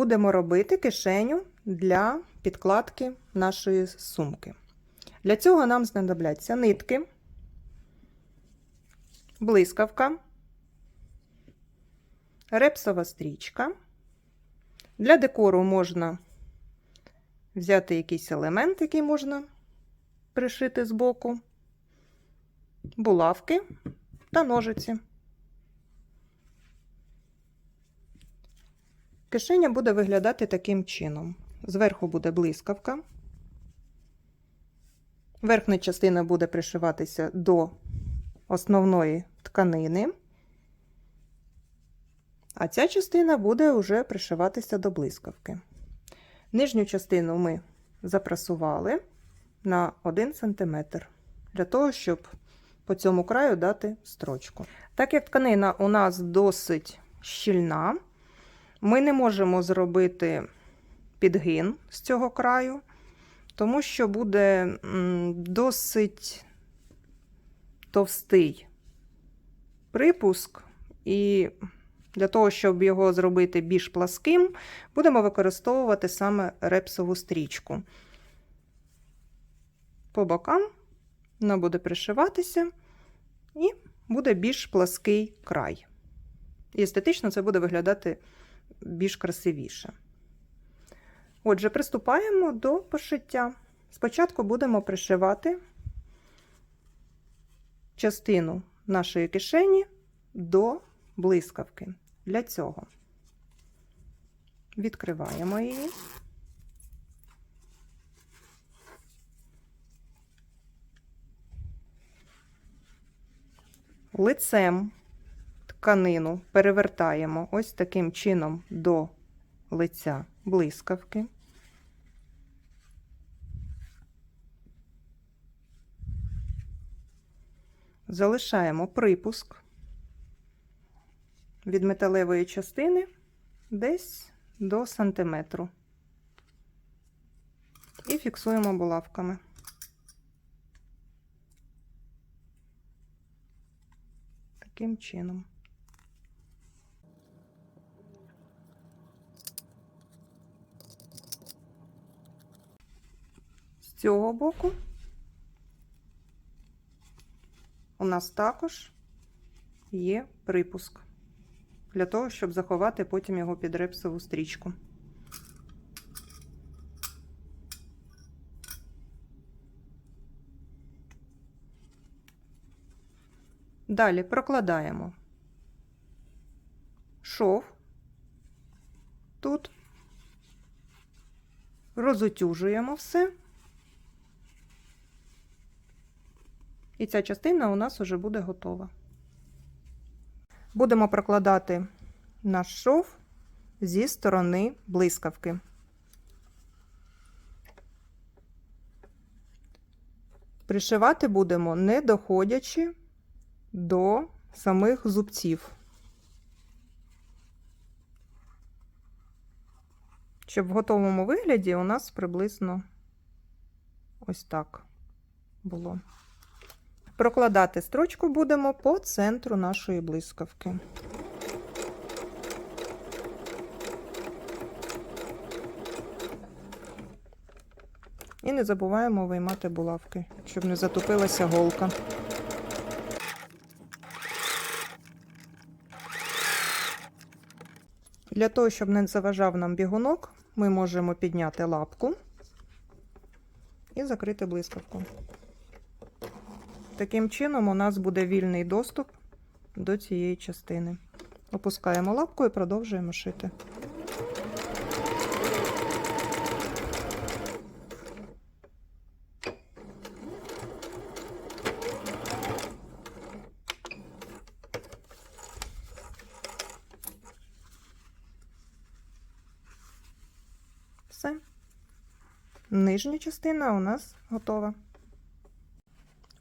будемо робити кишеню для підкладки нашої сумки. Для цього нам знадобляться нитки, блискавка, репсова стрічка. Для декору можна взяти якийсь елемент, який можна пришити збоку, булавки та ножиці. Кишеня буде виглядати таким чином. Зверху буде блискавка. Верхня частина буде пришиватися до основної тканини, а ця частина буде вже пришиватися до блискавки. Нижню частину ми запрасували на 1 см для того, щоб по цьому краю дати строчку. Так як тканина у нас досить щільна, ми не можемо зробити підгин з цього краю, тому що буде досить товстий припуск, і для того, щоб його зробити більш пласким, будемо використовувати саме репсову стрічку. По бокам вона буде пришиватися і буде більш плаский край. І естетично це буде виглядати більш красивіше. Отже, приступаємо до пошиття. Спочатку будемо пришивати частину нашої кишені до блискавки. Для цього відкриваємо її. Лицем тканину перевертаємо ось таким чином до лиця блискавки. Залишаємо припуск від металевої частини десь до сантиметру і фіксуємо булавками. Таким чином. Цього боку у нас також є припуск для того, щоб заховати потім його під репсову стрічку. Далі прокладаємо шов тут, розутюжуємо все. І ця частина у нас вже буде готова. Будемо прокладати наш шов зі сторони блискавки. Пришивати будемо не доходячи до самих зубців, щоб в готовому вигляді у нас приблизно ось так було. Прокладати строчку будемо по центру нашої блискавки. І не забуваємо виймати булавки, щоб не затупилася голка. Для того, щоб не заважав нам бігунок, ми можемо підняти лапку і закрити блискавку. Таким чином, у нас буде вільний доступ до цієї частини. Опускаємо лапку і продовжуємо шити. Все. Нижня частина у нас готова.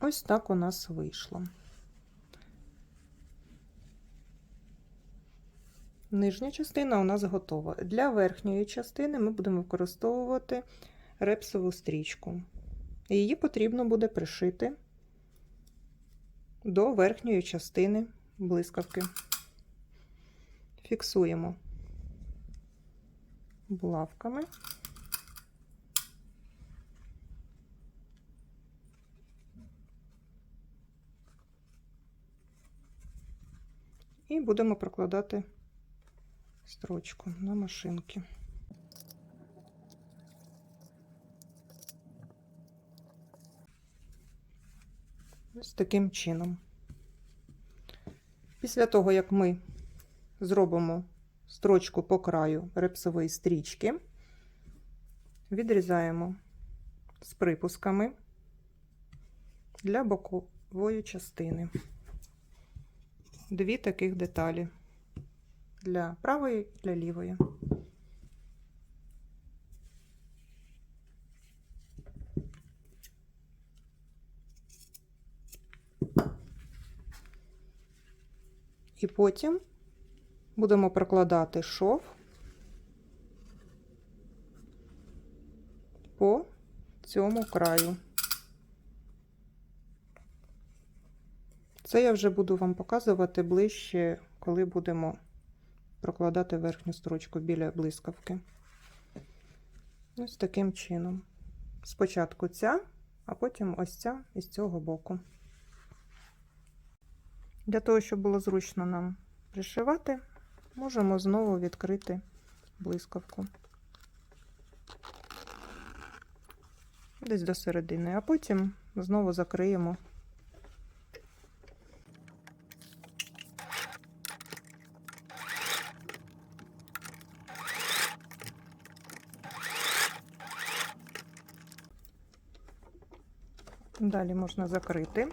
Ось так у нас вийшло. Нижня частина у нас готова. Для верхньої частини ми будемо використовувати репсову стрічку. Її потрібно буде пришити до верхньої частини блискавки. Фіксуємо булавками. І будемо прокладати строчку на машинки. Ось таким чином. Після того, як ми зробимо строчку по краю репсової стрічки, відрізаємо з припусками для бокової частини. Дві таких деталі для правої і для лівої. І потім будемо прокладати шов по цьому краю. Це я вже буду вам показувати ближче, коли будемо прокладати верхню строчку біля блискавки. Ось таким чином. Спочатку ця, а потім ось ця із цього боку. Для того, щоб було зручно нам пришивати, можемо знову відкрити блискавку. Десь до середини, а потім знову закриємо. Далі можна закрити,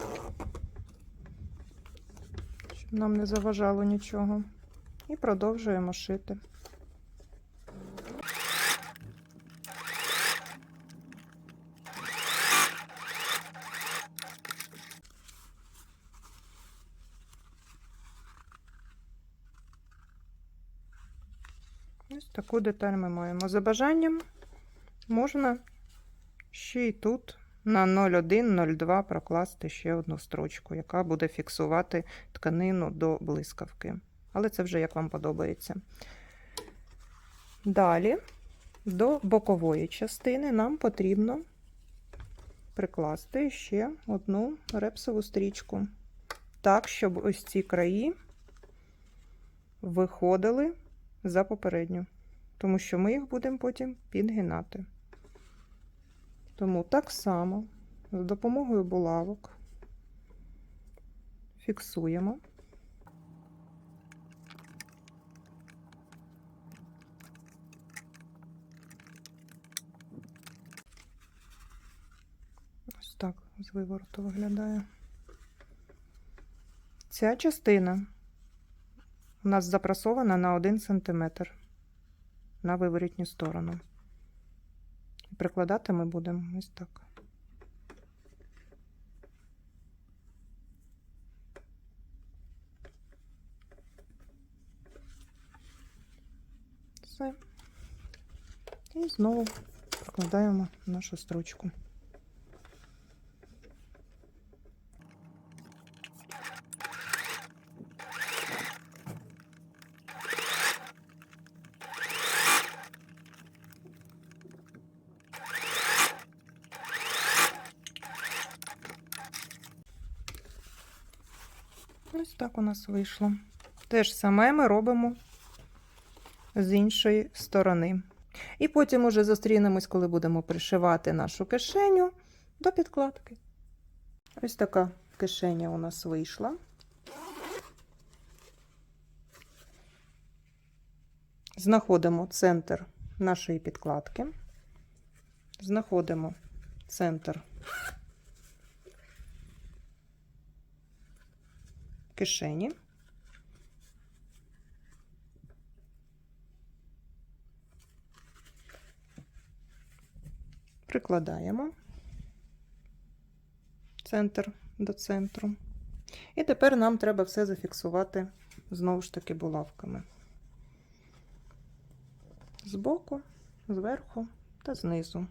щоб нам не заважало нічого. І продовжуємо шити. Ось таку деталь ми маємо. За бажанням можна ще й тут на 0,1-0,2 прокласти ще одну строчку, яка буде фіксувати тканину до блискавки. Але це вже як вам подобається. Далі до бокової частини нам потрібно прикласти ще одну репсову стрічку. Так, щоб ось ці краї виходили за попередню, тому що ми їх будемо потім підгинати. Тому так само з допомогою булавок фіксуємо. Ось так з вивороту виглядає. Ця частина у нас запрасована на 1 см на виворітню сторону. Прикладати ми будемо ось так. Все. І знову прикладаємо нашу строчку. Ось так у нас вийшло. Те ж саме ми робимо з іншої сторони. І потім уже зустрінемось, коли будемо пришивати нашу кишеню до підкладки. Ось така кишеня у нас вийшла. Знаходимо центр нашої підкладки. Знаходимо центр кишені. Прикладаємо центр до центру. І тепер нам треба все зафіксувати знову ж таки булавками. Збоку, зверху та знизу.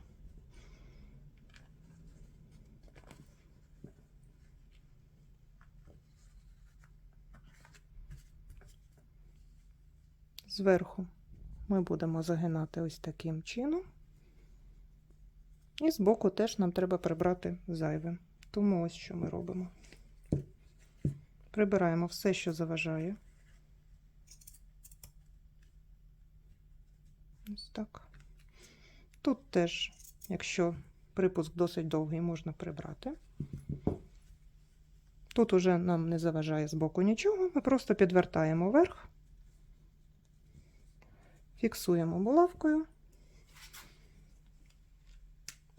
Зверху ми будемо загинати ось таким чином. І збоку теж нам треба прибрати зайве. Тому ось що ми робимо. Прибираємо все, що заважає. Ось так. Тут теж, якщо припуск досить довгий, можна прибрати. Тут уже нам не заважає збоку нічого, ми просто підвертаємо вверх, фіксуємо булавкою,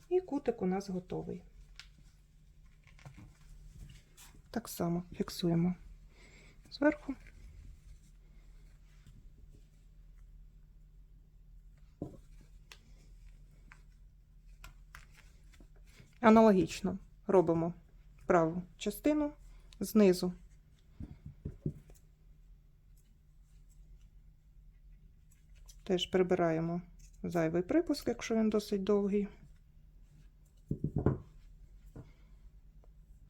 і кутик у нас готовий. Так само фіксуємо зверху. Аналогічно робимо праву частину знизу. Теж прибираємо зайвий припуск, якщо він досить довгий.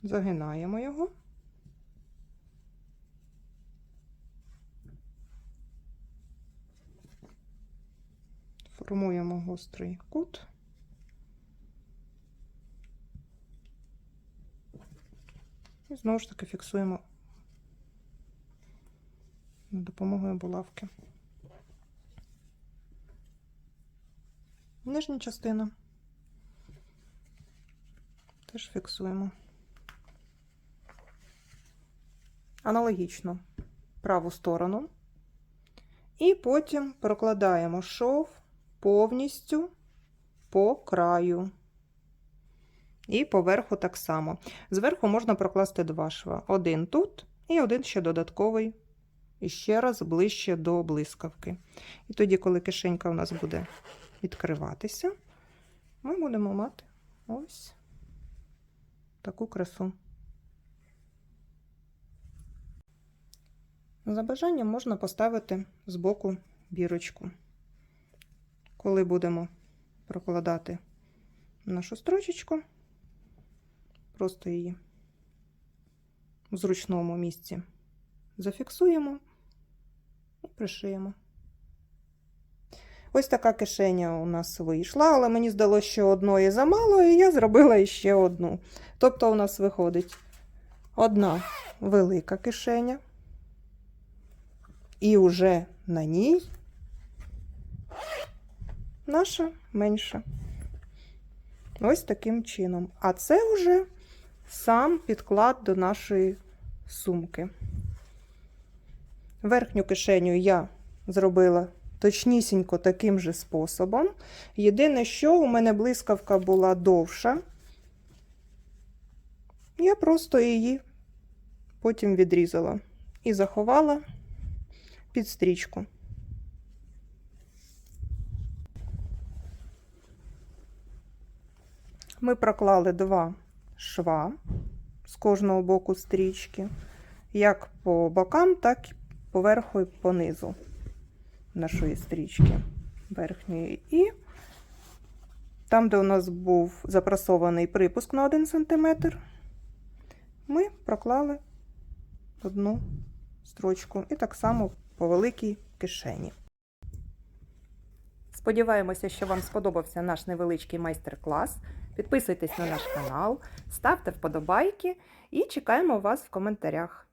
Загинаємо його. Формуємо гострий кут. І знову ж таки фіксуємо допомогою булавки. Нижня частина теж фіксуємо. Аналогічно праву сторону. І потім прокладаємо шов повністю по краю. І поверху так само. Зверху можна прокласти два шва. Один тут і один ще додатковий, і ще раз ближче до блискавки. І тоді, коли кишенька у нас буде відкриватися, ми будемо мати ось таку красу. За бажанням можна поставити збоку бірочку. Коли будемо прокладати нашу строчечку, просто її в зручному місці зафіксуємо і пришиємо. Ось така кишеня у нас вийшла, але мені здалося, що одної замало, і я зробила іще одну. Тобто, у нас виходить одна велика кишеня, і вже на ній наша менша. Ось таким чином. А це вже сам підклад до нашої сумки. Верхню кишеню я зробила точнісінько таким же способом. Єдине, що у мене блискавка була довша, я просто її потім відрізала і заховала під стрічку. Ми проклали два шва з кожного боку стрічки, як по бокам, так і поверху і понизу нашої стрічки верхньої. І там, де у нас був запрасований припуск на 1 см, ми проклали одну строчку і так само по великій кишені. Сподіваємося, що вам сподобався наш невеличкий майстер-клас. Підписуйтесь на наш канал, ставте вподобайки і чекаємо вас в коментарях.